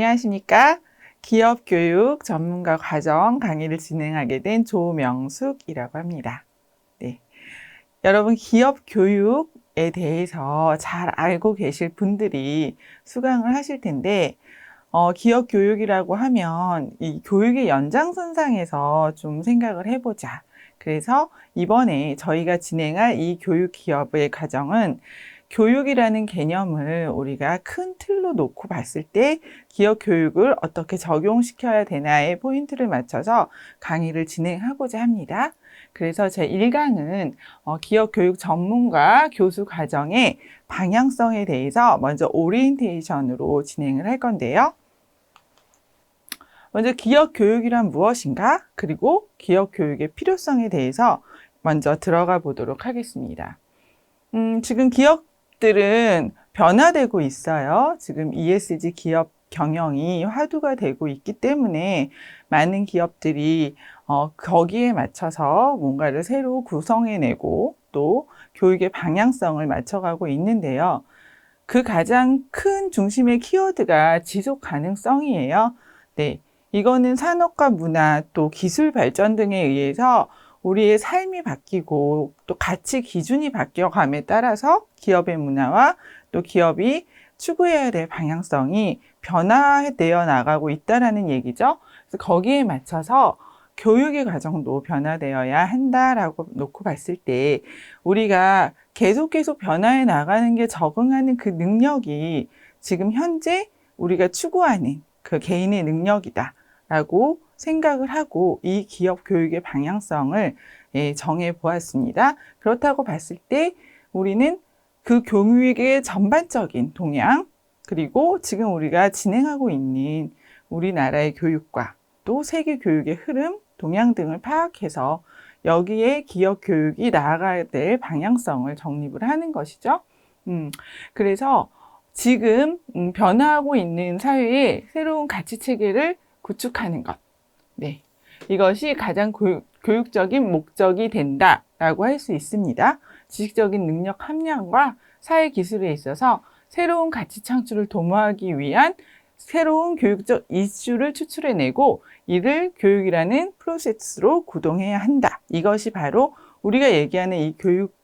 안녕하십니까. 기업 교육 전문가 과정 강의를 진행하게 된 조명숙이라고 합니다. 네. 여러분, 기업 교육에 대해서 잘 알고 계실 분들이 수강을 하실 텐데, 어, 기업 교육이라고 하면 이 교육의 연장선상에서 좀 생각을 해보자. 그래서 이번에 저희가 진행할 이 교육 기업의 과정은 교육이라는 개념을 우리가 큰 틀로 놓고 봤을 때 기업 교육을 어떻게 적용시켜야 되나에 포인트를 맞춰서 강의를 진행하고자 합니다. 그래서 제 1강은 어, 기업 교육 전문가 교수 과정의 방향성에 대해서 먼저 오리엔테이션으로 진행을 할 건데요. 먼저 기업 교육이란 무엇인가? 그리고 기업 교육의 필요성에 대해서 먼저 들어가 보도록 하겠습니다. 음, 지금 기업 들은 변화되고 있어요. 지금 ESG 기업 경영이 화두가 되고 있기 때문에 많은 기업들이 어, 거기에 맞춰서 뭔가를 새로 구성해내고 또 교육의 방향성을 맞춰가고 있는데요. 그 가장 큰 중심의 키워드가 지속 가능성이에요. 네. 이거는 산업과 문화 또 기술 발전 등에 의해서 우리의 삶이 바뀌고 또 가치 기준이 바뀌어감에 따라서 기업의 문화와 또 기업이 추구해야 될 방향성이 변화되어 나가고 있다라는 얘기죠. 그래서 거기에 맞춰서 교육의 과정도 변화되어야 한다라고 놓고 봤을 때 우리가 계속 계속 변화해 나가는 게 적응하는 그 능력이 지금 현재 우리가 추구하는 그 개인의 능력이다. 라고 생각을 하고 이 기업 교육의 방향성을 예, 정해 보았습니다. 그렇다고 봤을 때 우리는 그 교육의 전반적인 동향, 그리고 지금 우리가 진행하고 있는 우리나라의 교육과 또 세계 교육의 흐름, 동향 등을 파악해서 여기에 기업 교육이 나아가야 될 방향성을 정립을 하는 것이죠. 음, 그래서 지금 음, 변화하고 있는 사회에 새로운 가치 체계를 구축하는 것. 네. 이것이 가장 교육, 교육적인 목적이 된다라고 할 수 있습니다. 지식적인 능력 함량과 사회 기술에 있어서 새로운 가치 창출을 도모하기 위한 새로운 교육적 이슈를 추출해내고 이를 교육이라는 프로세스로 구동해야 한다. 이것이 바로 우리가 얘기하는 이 교육,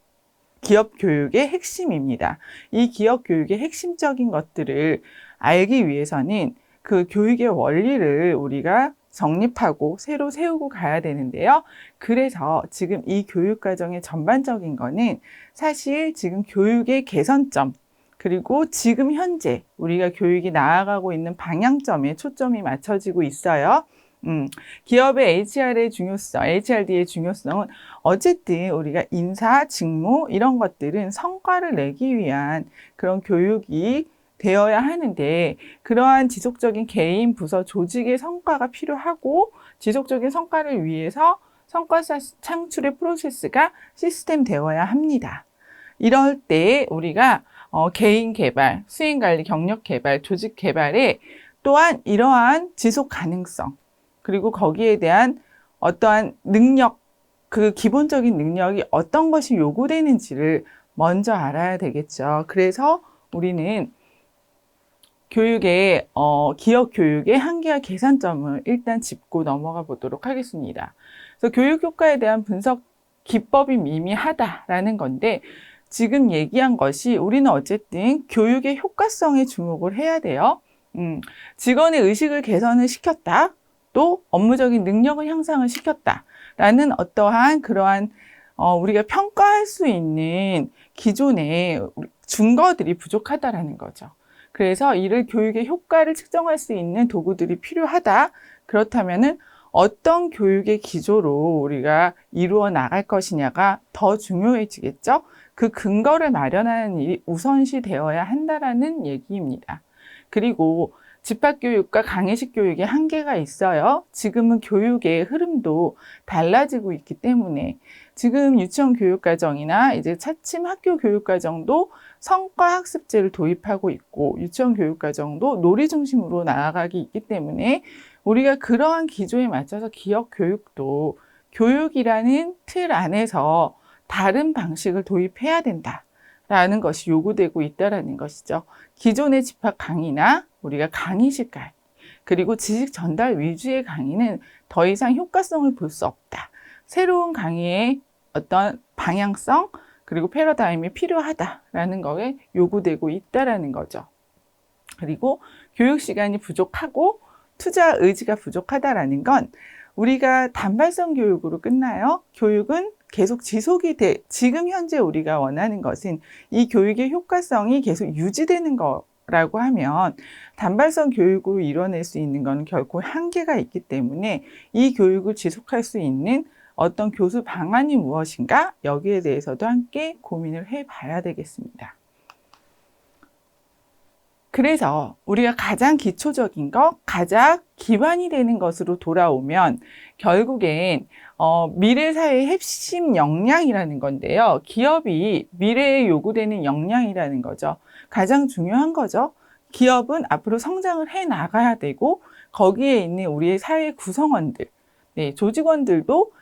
기업 교육의 핵심입니다. 이 기업 교육의 핵심적인 것들을 알기 위해서는 그 교육의 원리를 우리가 정립하고 새로 세우고 가야 되는데요. 그래서 지금 이 교육 과정의 전반적인 거는 사실 지금 교육의 개선점 그리고 지금 현재 우리가 교육이 나아가고 있는 방향점에 초점이 맞춰지고 있어요. 음, 기업의 HR의 중요성, HRD의 중요성은 어쨌든 우리가 인사, 직무 이런 것들은 성과를 내기 위한 그런 교육이 되어야 하는데 그러한 지속적인 개인 부서 조직의 성과가 필요하고 지속적인 성과를 위해서 성과 창출의 프로세스가 시스템 되어야 합니다. 이럴 때 우리가 어, 개인 개발, 수행 관리, 경력 개발, 조직 개발에 또한 이러한 지속 가능성 그리고 거기에 대한 어떠한 능력 그 기본적인 능력이 어떤 것이 요구되는지를 먼저 알아야 되겠죠. 그래서 우리는 교육의 어, 기업 교육의 한계와 개선점을 일단 짚고 넘어가 보도록 하겠습니다. 그래서 교육 효과에 대한 분석 기법이 미미하다라는 건데 지금 얘기한 것이 우리는 어쨌든 교육의 효과성에 주목을 해야 돼요. 음, 직원의 의식을 개선을 시켰다. 또 업무적인 능력을 향상을 시켰다. 라는 어떠한 그러한 어, 우리가 평가할 수 있는 기존의 증거들이 부족하다라는 거죠. 그래서 이를 교육의 효과를 측정할 수 있는 도구들이 필요하다. 그렇다면은 어떤 교육의 기조로 우리가 이루어 나갈 것이냐가 더 중요해지겠죠. 그 근거를 마련하는 일이 우선시 되어야 한다라는 얘기입니다. 그리고 집합교육과 강의식 교육의 한계가 있어요. 지금은 교육의 흐름도 달라지고 있기 때문에 지금 유치원 교육과정이나 이제 차츰 학교 교육과정도 성과 학습제를 도입하고 있고 유치원 교육과정도 놀이 중심으로 나아가기 있기 때문에 우리가 그러한 기조에 맞춰서 기업 교육도 교육이라는 틀 안에서 다른 방식을 도입해야 된다. 라는 것이 요구되고 있다라는 것이죠. 기존의 집합 강의나 우리가 강의, 그리고 지식 전달 위주의 강의는 더 이상 효과성을 볼 수 없다. 새로운 강의의 어떤 방향성, 그리고 패러다임이 필요하다라는 거에 요구되고 있다라는 거죠. 그리고 교육 시간이 부족하고 투자 의지가 부족하다라는 건 우리가 단발성 교육으로 끝나요. 교육은 계속 지속이 돼, 지금 현재 우리가 원하는 것은 이 교육의 효과성이 계속 유지되는 거 라고 하면 단발성 교육으로 이뤄낼 수 있는 건 결코 한계가 있기 때문에 이 교육을 지속할 수 있는 어떤 교수 방안이 무엇인가 여기에 대해서도 함께 고민을 해 봐야 되겠습니다. 그래서 우리가 가장 기초적인 것, 가장 기반이 되는 것으로 돌아오면 결국엔 어, 미래 사회의 핵심 역량이라는 건데요. 기업이 미래에 요구되는 역량이라는 거죠. 가장 중요한 거죠. 기업은 앞으로 성장을 해 나가야 되고 거기에 있는 우리의 사회 구성원들, 네, 조직원들도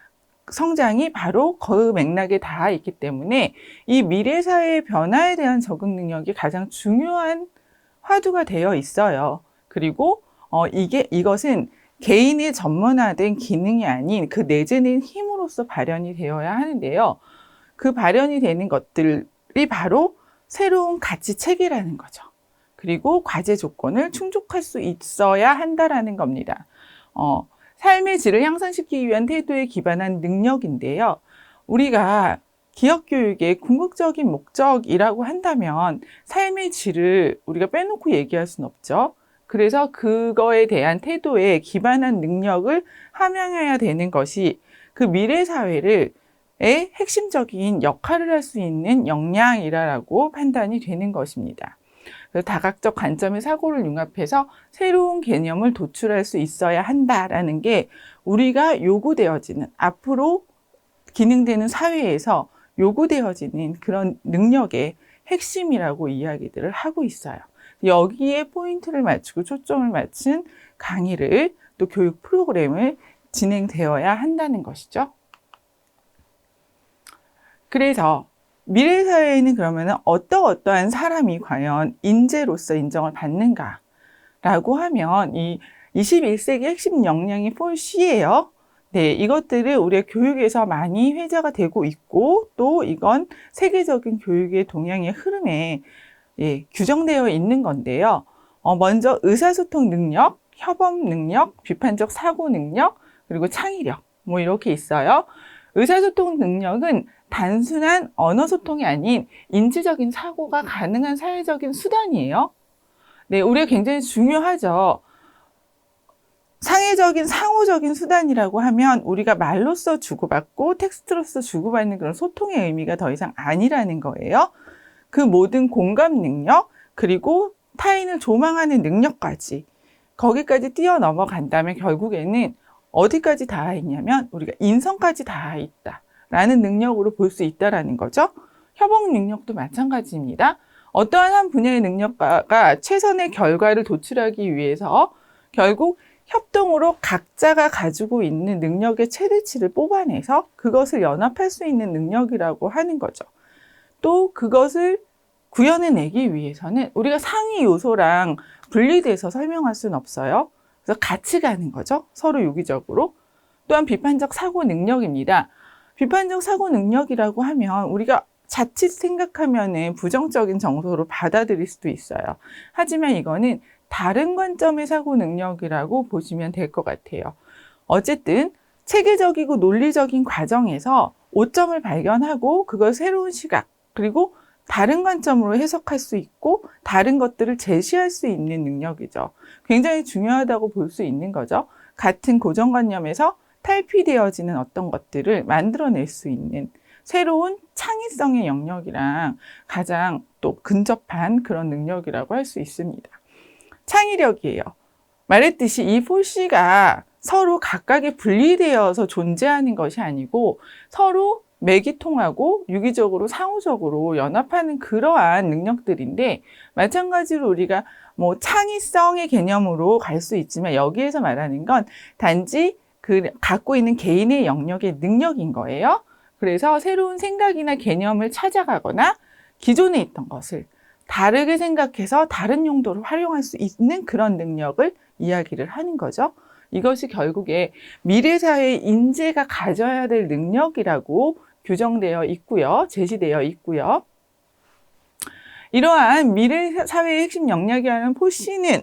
성장이 바로 그 맥락에 닿아 있기 때문에 이 미래 사회의 변화에 대한 적응 능력이 가장 중요한 화두가 되어 있어요. 그리고 어, 이게 이것은 개인의 전문화된 기능이 아닌 그 내재된 힘으로서 발현이 되어야 하는데요. 그 발현이 되는 것들이 바로 새로운 가치 체계라는 거죠. 그리고 과제 조건을 충족할 수 있어야 한다라는 겁니다. 어, 삶의 질을 향상시키기 위한 태도에 기반한 능력인데요. 우리가 기업 교육의 궁극적인 목적이라고 한다면 삶의 질을 우리가 빼놓고 얘기할 수는 없죠. 그래서 그거에 대한 태도에 기반한 능력을 함양해야 되는 것이 그 미래 사회를 의 핵심적인 역할을 할 수 있는 역량이라고 판단이 되는 것입니다. 다각적 관점의 사고를 융합해서 새로운 개념을 도출할 수 있어야 한다라는 게 우리가 요구되어지는 앞으로 기능되는 사회에서 요구되어지는 그런 능력의 핵심이라고 이야기들을 하고 있어요. 여기에 포인트를 맞추고 초점을 맞춘 강의를 또 교육 프로그램을 진행되어야 한다는 것이죠. 그래서 미래 사회에는 그러면 어떠 어떠한 사람이 과연 인재로서 인정을 받는가라고 하면 이 21세기 핵심 역량이 4C예요. 네, 이것들을 우리의 교육에서 많이 회자가 되고 있고 또 이건 세계적인 교육의 동향의 흐름에 예, 규정되어 있는 건데요. 어, 먼저 의사소통 능력, 협업 능력, 비판적 사고 능력, 그리고 창의력 뭐 이렇게 있어요. 의사소통 능력은 단순한 언어 소통이 아닌 인지적인 사고가 가능한 사회적인 수단이에요. 네, 우리가 굉장히 중요하죠. 상해적인 상호적인 수단이라고 하면 우리가 말로써 주고받고 텍스트로서 주고받는 그런 소통의 의미가 더 이상 아니라는 거예요. 그 모든 공감 능력 그리고 타인을 조망하는 능력까지 거기까지 뛰어넘어 간다면 결국에는 어디까지 닿아 있냐면 우리가 인성까지 닿아 있다라는 능력으로 볼 수 있다라는 거죠. 협업 능력도 마찬가지입니다. 어떠한 한 분야의 능력가가 최선의 결과를 도출하기 위해서 결국 협동으로 각자가 가지고 있는 능력의 최대치를 뽑아내서 그것을 연합할 수 있는 능력이라고 하는 거죠. 또 그것을 구현해내기 위해서는 우리가 상위 요소랑 분리돼서 설명할 수는 없어요. 그래서 같이 가는 거죠. 서로 유기적으로. 또한 비판적 사고 능력입니다. 비판적 사고 능력이라고 하면 우리가 자칫 생각하면은 부정적인 정서로 받아들일 수도 있어요. 하지만 이거는 다른 관점의 사고 능력이라고 보시면 될 것 같아요. 어쨌든 체계적이고 논리적인 과정에서 오점을 발견하고 그걸 새로운 시각 그리고 다른 관점으로 해석할 수 있고 다른 것들을 제시할 수 있는 능력이죠. 굉장히 중요하다고 볼 수 있는 거죠. 같은 고정관념에서 탈피되어지는 어떤 것들을 만들어낼 수 있는 새로운 창의성의 영역이랑 가장 또 근접한 그런 능력이라고 할 수 있습니다. 창의력이에요. 말했듯이 이 포시가 서로 각각의 분리되어서 존재하는 것이 아니고 서로 맥이 통하고 유기적으로 상호적으로 연합하는 그러한 능력들인데 마찬가지로 우리가 뭐 창의성의 개념으로 갈 수 있지만 여기에서 말하는 건 단지 그 갖고 있는 개인의 영역의 능력인 거예요. 그래서 새로운 생각이나 개념을 찾아가거나 기존에 있던 것을 다르게 생각해서 다른 용도로 활용할 수 있는 그런 능력을 이야기를 하는 거죠. 이것이 결국에 미래 사회의 인재가 가져야 될 능력이라고 규정되어 있고요. 제시되어 있고요. 이러한 미래 사회의 핵심 역량이라는 포시는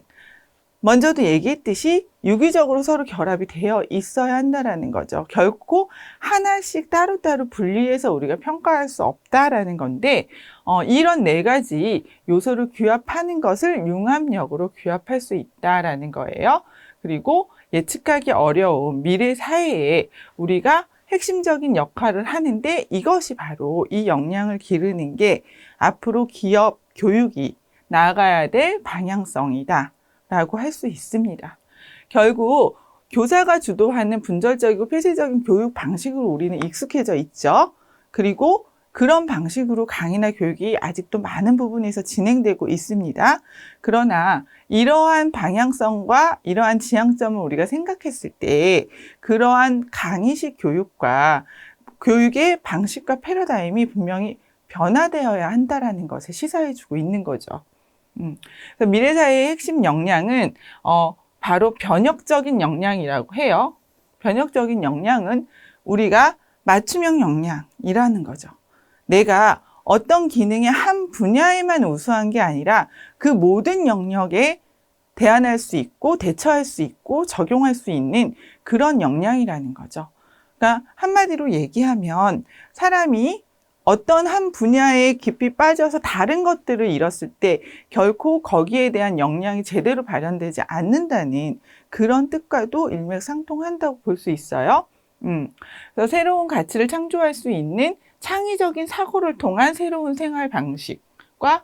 먼저도 얘기했듯이 유기적으로 서로 결합이 되어 있어야 한다라는 거죠. 결코 하나씩 따로따로 분리해서 우리가 평가할 수 없다라는 건데 어, 이런 네 가지 요소를 규합하는 것을 융합력으로 규합할 수 있다라는 거예요. 그리고 예측하기 어려운 미래 사회에 우리가 핵심적인 역할을 하는데 이것이 바로 이 역량을 기르는 게 앞으로 기업 교육이 나아가야 될 방향성이다. 라고 할 수 있습니다. 결국 교사가 주도하는 분절적이고 폐쇄적인 교육 방식으로 우리는 익숙해져 있죠. 그리고 그런 방식으로 강의나 교육이 아직도 많은 부분에서 진행되고 있습니다. 그러나 이러한 방향성과 이러한 지향점을 우리가 생각했을 때 그러한 강의식 교육과 교육의 방식과 패러다임이 분명히 변화되어야 한다라는 것을 시사해주고 있는 거죠. 음. 미래 사회의 핵심 역량은 어, 바로 변혁적인 역량이라고 해요. 변혁적인 역량은 우리가 맞춤형 역량이라는 거죠. 내가 어떤 기능의 한 분야에만 우수한 게 아니라 그 모든 영역에 대안할 수 있고 대처할 수 있고 적용할 수 있는 그런 역량이라는 거죠. 그러니까 한마디로 얘기하면 사람이 어떤 한 분야에 깊이 빠져서 다른 것들을 잃었을 때 결코 거기에 대한 역량이 제대로 발현되지 않는다는 그런 뜻과도 일맥상통한다고 볼 수 있어요. 음, 그래서 새로운 가치를 창조할 수 있는 창의적인 사고를 통한 새로운 생활 방식과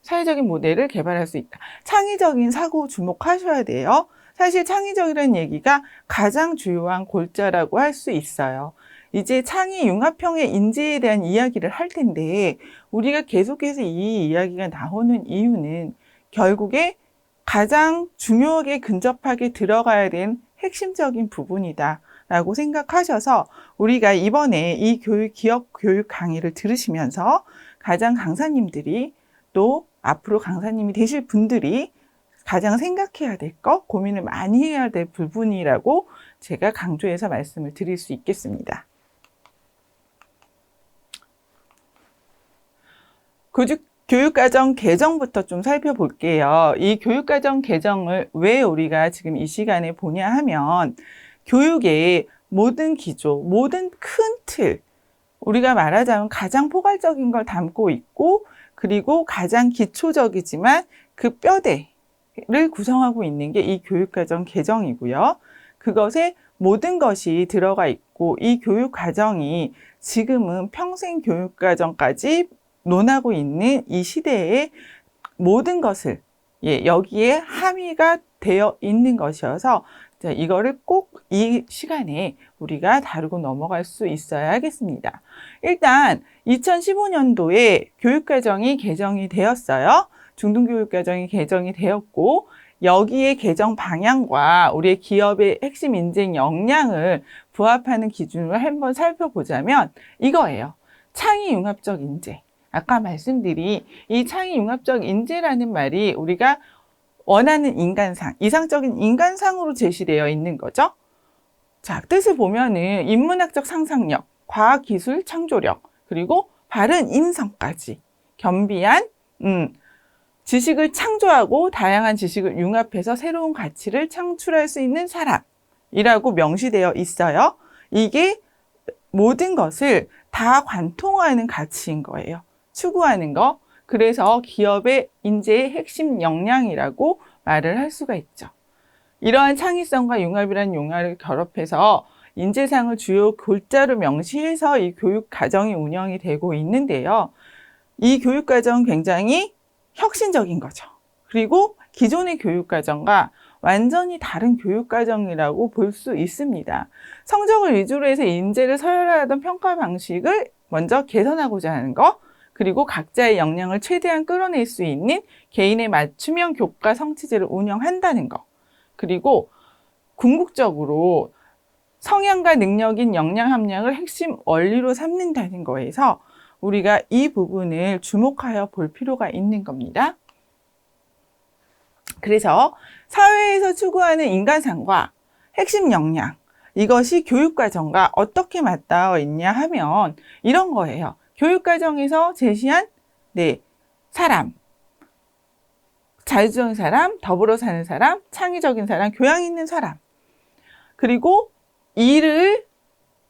사회적인 모델을 개발할 수 있다. 창의적인 사고 주목하셔야 돼요. 사실 창의적이라는 얘기가 가장 주요한 골자라고 할 수 있어요. 이제 창의 융합형의 인재에 대한 이야기를 할 텐데 우리가 계속해서 이 이야기가 나오는 이유는 결국에 가장 중요하게 근접하게 들어가야 된 핵심적인 부분이다. 라고 생각하셔서 우리가 이번에 이 교육, 기업 교육 강의를 들으시면서 가장 강사님들이 또 앞으로 강사님이 되실 분들이 가장 생각해야 될 것, 고민을 많이 해야 될 부분이라고 제가 강조해서 말씀을 드릴 수 있겠습니다. 교육과정 개정부터 좀 살펴볼게요. 이 교육과정 개정을 왜 우리가 지금 이 시간에 보냐 하면 교육의 모든 기조, 모든 큰 틀, 우리가 말하자면 가장 포괄적인 걸 담고 있고 그리고 가장 기초적이지만 그 뼈대를 구성하고 있는 게 이 교육과정 개정이고요. 그것에 모든 것이 들어가 있고 이 교육과정이 지금은 평생 교육과정까지 논하고 있는 이 시대의 모든 것을 예, 여기에 함의가 되어 있는 것이어서 자, 이거를 꼭 이 시간에 우리가 다루고 넘어갈 수 있어야 하겠습니다. 일단 2015년도에 교육과정이 개정이 되었어요. 중등교육과정이 개정이 되었고 여기에 개정 방향과 우리의 기업의 핵심 인재 역량을 부합하는 기준을 한번 살펴보자면 이거예요. 창의 융합적 인재. 아까 말씀드린 이 창의 융합적 인재라는 말이 우리가 원하는 인간상, 이상적인 인간상으로 제시되어 있는 거죠. 자, 뜻을 보면은 인문학적 상상력, 과학 기술 창조력, 그리고 바른 인성까지 겸비한 음, 지식을 창조하고 다양한 지식을 융합해서 새로운 가치를 창출할 수 있는 사람이라고 명시되어 있어요. 이게 모든 것을 다 관통하는 가치인 거예요. 추구하는 거. 그래서 기업의 인재의 핵심 역량이라고 말을 할 수가 있죠. 이러한 창의성과 융합이라는 용어를 결합해서 인재상을 주요 골자로 명시해서 이 교육 과정이 운영이 되고 있는데요. 이 교육 과정 굉장히 혁신적인 거죠. 그리고 기존의 교육 과정과 완전히 다른 교육 과정이라고 볼 수 있습니다. 성적을 위주로 해서 인재를 서열하던 평가 방식을 먼저 개선하고자 하는 거, 그리고 각자의 역량을 최대한 끌어낼 수 있는 개인의 맞춤형 교과 성취제를 운영한다는 것. 그리고 궁극적으로 성향과 능력인 역량 함량을 핵심 원리로 삼는다는 거에서 우리가 이 부분을 주목하여 볼 필요가 있는 겁니다. 그래서 사회에서 추구하는 인간상과 핵심 역량, 이것이 교육과정과 어떻게 맞닿아 있냐 하면 이런 거예요. 교육과정에서 제시한 네, 사람, 자유적인 사람, 더불어 사는 사람, 창의적인 사람, 교양 있는 사람. 그리고 이를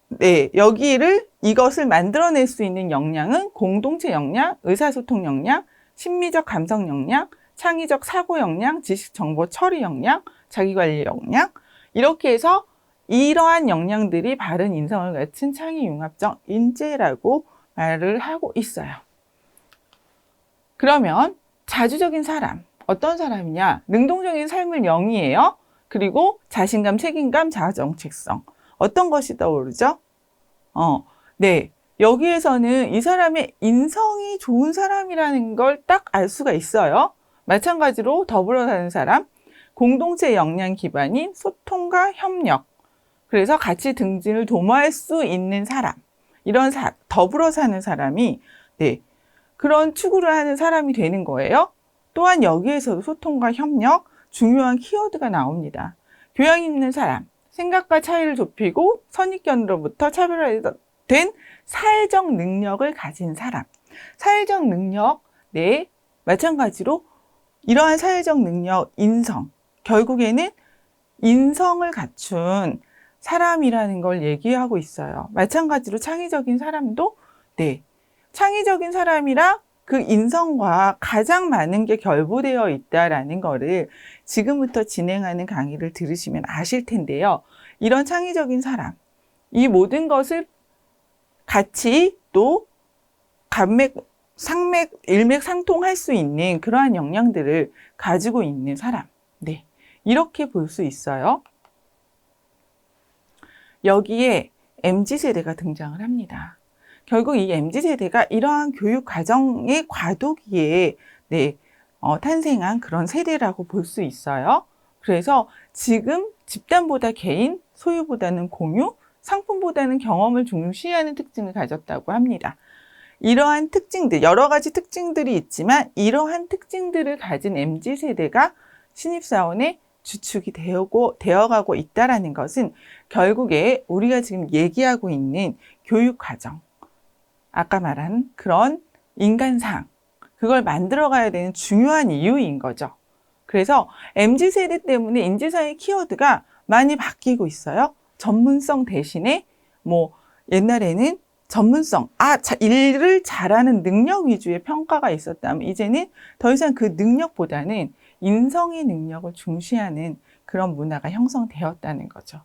네, 여기를 이것을 만들어낼 수 있는 역량은 공동체 역량, 의사소통 역량, 심미적 감성 역량, 창의적 사고 역량, 지식 정보 처리 역량, 자기관리 역량 이렇게 해서 이러한 역량들이 바른 인성을 갖춘 창의 융합적 인재라고 말을 하고 있어요. 그러면 자주적인 사람 어떤 사람이냐? 능동적인 삶을 영위해요. 그리고 자신감, 책임감, 자정책성. 어떤 것이 떠오르죠? 어, 네. 여기에서는 이 사람의 인성이 좋은 사람이라는 걸 딱 알 수가 있어요. 마찬가지로 더불어 사는 사람, 공동체 역량 기반인 소통과 협력. 그래서 같이 등진을 도모할 수 있는 사람. 이런 사, 더불어 사는 사람이, 네. 그런 추구를 하는 사람이 되는 거예요. 또한 여기에서도 소통과 협력, 중요한 키워드가 나옵니다. 교양 있는 사람, 생각과 차이를 좁히고 선입견으로부터 차별화된 사회적 능력을 가진 사람. 사회적 능력, 네, 마찬가지로 이러한 사회적 능력, 인성, 결국에는 인성을 갖춘 사람이라는 걸 얘기하고 있어요. 마찬가지로 창의적인 사람도, 네, 창의적인 사람이라 그 인성과 가장 많은 게 결부되어 있다라는 거를 지금부터 진행하는 강의를 들으시면 아실 텐데요. 이런 창의적인 사람, 이 모든 것을 같이 또 감맥, 상맥, 일맥상통할 수 있는 그러한 역량들을 가지고 있는 사람. 네. 이렇게 볼 수 있어요. 여기에 MZ세대가 등장을 합니다. 결국 이 MZ 세대가 이러한 교육 과정의 과도기에 네, 어, 탄생한 그런 세대라고 볼 수 있어요. 그래서 지금 집단보다 개인, 소유보다는 공유, 상품보다는 경험을 중시하는 특징을 가졌다고 합니다. 이러한 특징들, 여러 가지 특징들이 있지만 이러한 특징들을 가진 MZ 세대가 신입사원의 주축이 되고, 되어가고 있다라는 것은 결국에 우리가 지금 얘기하고 있는 교육 과정, 아까 말한 그런 인간상, 그걸 만들어 가야 되는 중요한 이유인 거죠. 그래서 MZ 세대 때문에 인지사의 키워드가 많이 바뀌고 있어요. 전문성 대신에 뭐 옛날에는 전문성, 아, 자, 일을 잘하는 능력 위주의 평가가 있었다면 이제는 더 이상 그 능력보다는 인성의 능력을 중시하는 그런 문화가 형성되었다는 거죠.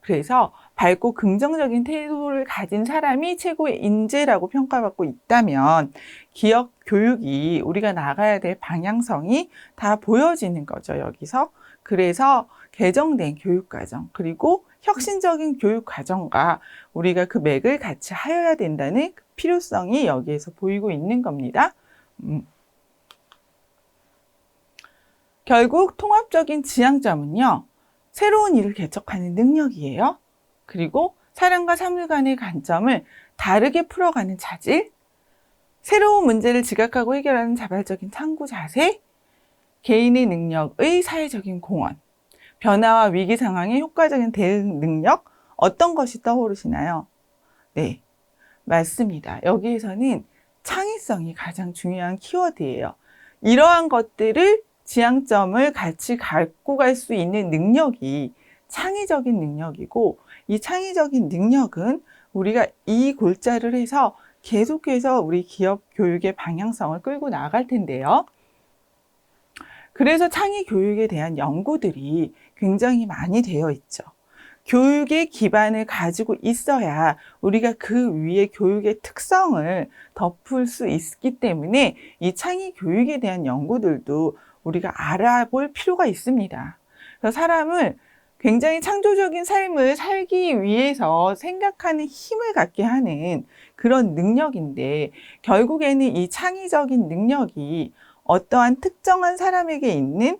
그래서 밝고 긍정적인 태도를 가진 사람이 최고의 인재라고 평가받고 있다면 기업 교육이 우리가 나가야 될 방향성이 다 보여지는 거죠, 여기서. 그래서 개정된 교육과정, 그리고 혁신적인 교육과정과 우리가 그 맥을 같이 하여야 된다는 그 필요성이 여기에서 보이고 있는 겁니다. 음. 결국 통합적인 지향점은요, 새로운 일을 개척하는 능력이에요. 그리고 사람과 사물 간의 관점을 다르게 풀어가는 자질, 새로운 문제를 지각하고 해결하는 자발적인 탐구 자세, 개인의 능력의 사회적인 공헌, 변화와 위기 상황의 효과적인 대응 능력, 어떤 것이 떠오르시나요? 네, 맞습니다. 여기에서는 창의성이 가장 중요한 키워드예요. 이러한 것들을 지향점을 같이 갖고 갈 수 있는 능력이 창의적인 능력이고 이 창의적인 능력은 우리가 이 골자를 해서 계속해서 우리 기업 교육의 방향성을 끌고 나갈 텐데요. 그래서 창의 교육에 대한 연구들이 굉장히 많이 되어 있죠. 교육의 기반을 가지고 있어야 우리가 그 위에 교육의 특성을 덮을 수 있기 때문에 이 창의 교육에 대한 연구들도 우리가 알아볼 필요가 있습니다. 그래서 사람을 굉장히 창조적인 삶을 살기 위해서 생각하는 힘을 갖게 하는 그런 능력인데 결국에는 이 창의적인 능력이 어떠한 특정한 사람에게 있는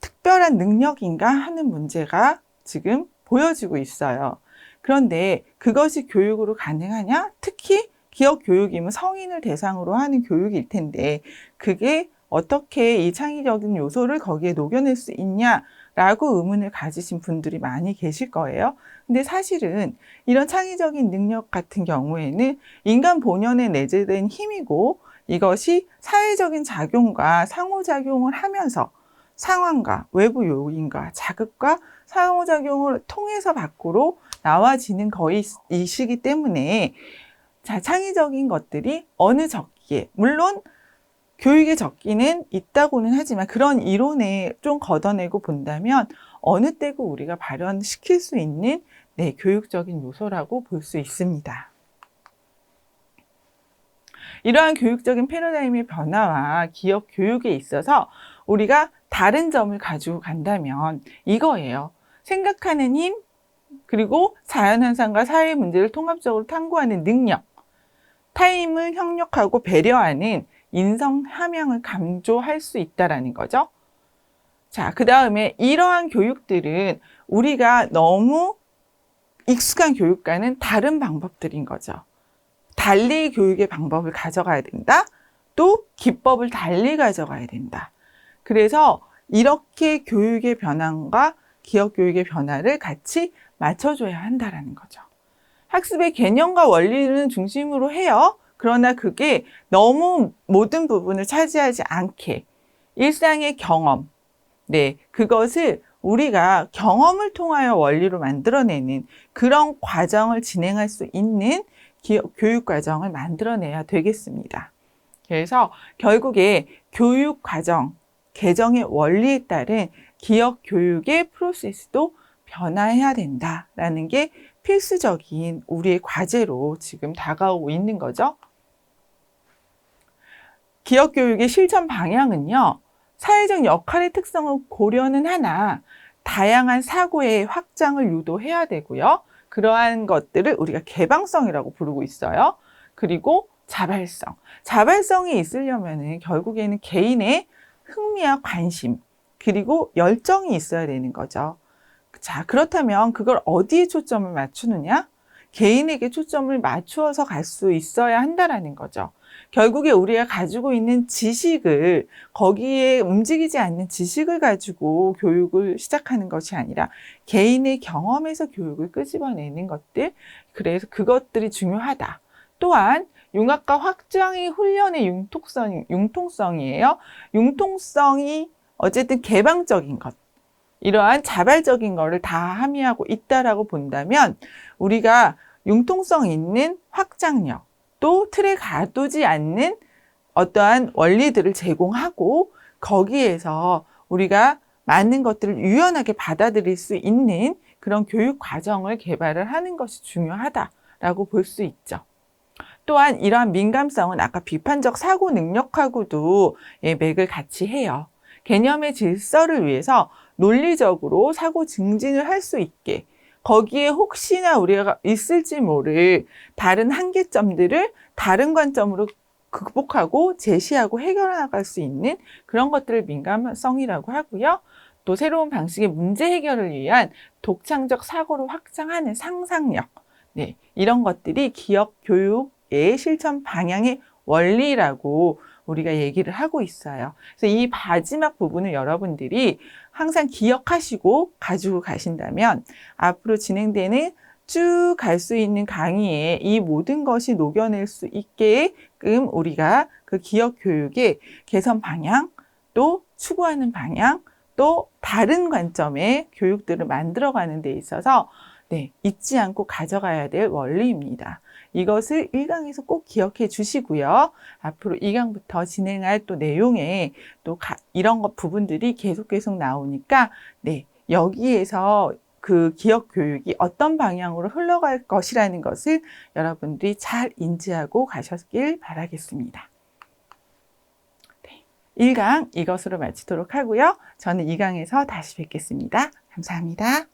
특별한 능력인가 하는 문제가 지금 보여지고 있어요. 그런데 그것이 교육으로 가능하냐? 특히 기억 교육이면 성인을 대상으로 하는 교육일 텐데 그게 어떻게 이 창의적인 요소를 거기에 녹여낼 수 있냐 라고 의문을 가지신 분들이 많이 계실 거예요. 근데 사실은 이런 창의적인 능력 같은 경우에는 인간 본연에 내재된 힘이고 이것이 사회적인 작용과 상호작용을 하면서 상황과 외부 요인과 자극과 상호작용을 통해서 밖으로 나와지는 거이시기 때문에 자, 창의적인 것들이 어느 적기에, 물론 교육의 적기는 있다고는 하지만 그런 이론에 좀 걷어내고 본다면 어느 때고 우리가 발현시킬 수 있는 네, 교육적인 요소라고 볼 수 있습니다. 이러한 교육적인 패러다임의 변화와 기업 교육에 있어서 우리가 다른 점을 가지고 간다면 이거예요. 생각하는 힘, 그리고 자연현상과 사회 문제를 통합적으로 탐구하는 능력, 타임을 협력하고 배려하는 인성 함양을 강조할 수 있다라는 거죠. 자, 그 다음에 이러한 교육들은 우리가 너무 익숙한 교육과는 다른 방법들인 거죠. 달리 교육의 방법을 가져가야 된다. 또 기법을 달리 가져가야 된다. 그래서 이렇게 교육의 변화과 기업 교육의 변화를 같이 맞춰줘야 한다라는 거죠. 학습의 개념과 원리는 중심으로 해요. 그러나 그게 너무 모든 부분을 차지하지 않게 일상의 경험, 네, 그것을 우리가 경험을 통하여 원리로 만들어내는 그런 과정을 진행할 수 있는 교육 과정을 만들어내야 되겠습니다. 그래서 결국에 교육 과정, 개정의 원리에 따른 기업 교육의 프로세스도 변화해야 된다라는 게 필수적인 우리의 과제로 지금 다가오고 있는 거죠. 기업 교육의 실천 방향은요, 사회적 역할의 특성을 고려는 하나, 다양한 사고의 확장을 유도해야 되고요. 그러한 것들을 우리가 개방성이라고 부르고 있어요. 그리고 자발성. 자발성이 있으려면 결국에는 개인의 흥미와 관심, 그리고 열정이 있어야 되는 거죠. 자, 그렇다면 그걸 어디에 초점을 맞추느냐? 개인에게 초점을 맞추어서 갈 수 있어야 한다라는 거죠. 결국에 우리가 가지고 있는 지식을 거기에 움직이지 않는 지식을 가지고 교육을 시작하는 것이 아니라 개인의 경험에서 교육을 끄집어내는 것들 그래서 그것들이 중요하다. 또한 융합과 확장의 훈련의 융통성, 융통성이에요. 융통성이 어쨌든 개방적인 것. 이러한 자발적인 것을 다 함의하고 있다라고 본다면 우리가 융통성 있는 확장력 또 틀에 가두지 않는 어떠한 원리들을 제공하고 거기에서 우리가 많은 것들을 유연하게 받아들일 수 있는 그런 교육 과정을 개발을 하는 것이 중요하다라고 볼 수 있죠. 또한 이러한 민감성은 아까 비판적 사고 능력하고도 예, 맥을 같이 해요. 개념의 질서를 위해서 논리적으로 사고 증진을 할 수 있게 거기에 혹시나 우리가 있을지 모를 다른 한계점들을 다른 관점으로 극복하고 제시하고 해결해 나갈 수 있는 그런 것들을 민감성이라고 하고요. 또 새로운 방식의 문제 해결을 위한 독창적 사고를 확장하는 상상력. 네, 이런 것들이 기업 교육의 실천 방향의 원리라고 우리가 얘기를 하고 있어요. 그래서 이 마지막 부분을 여러분들이 항상 기억하시고 가지고 가신다면 앞으로 진행되는 쭉 갈 수 있는 강의에 이 모든 것이 녹여낼 수 있게끔 우리가 그 기억 교육의 개선 방향 또 추구하는 방향 또 다른 관점의 교육들을 만들어가는 데 있어서 네, 잊지 않고 가져가야 될 원리입니다. 이것을 1강에서 꼭 기억해 주시고요. 앞으로 2강부터 진행할 또 내용에 또 가, 이런 것 부분들이 계속 계속 나오니까 네, 여기에서 그 기억 교육이 어떤 방향으로 흘러갈 것이라는 것을 여러분들이 잘 인지하고 가셨길 바라겠습니다. 네, 1강 이것으로 마치도록 하고요. 저는 2강에서 다시 뵙겠습니다. 감사합니다.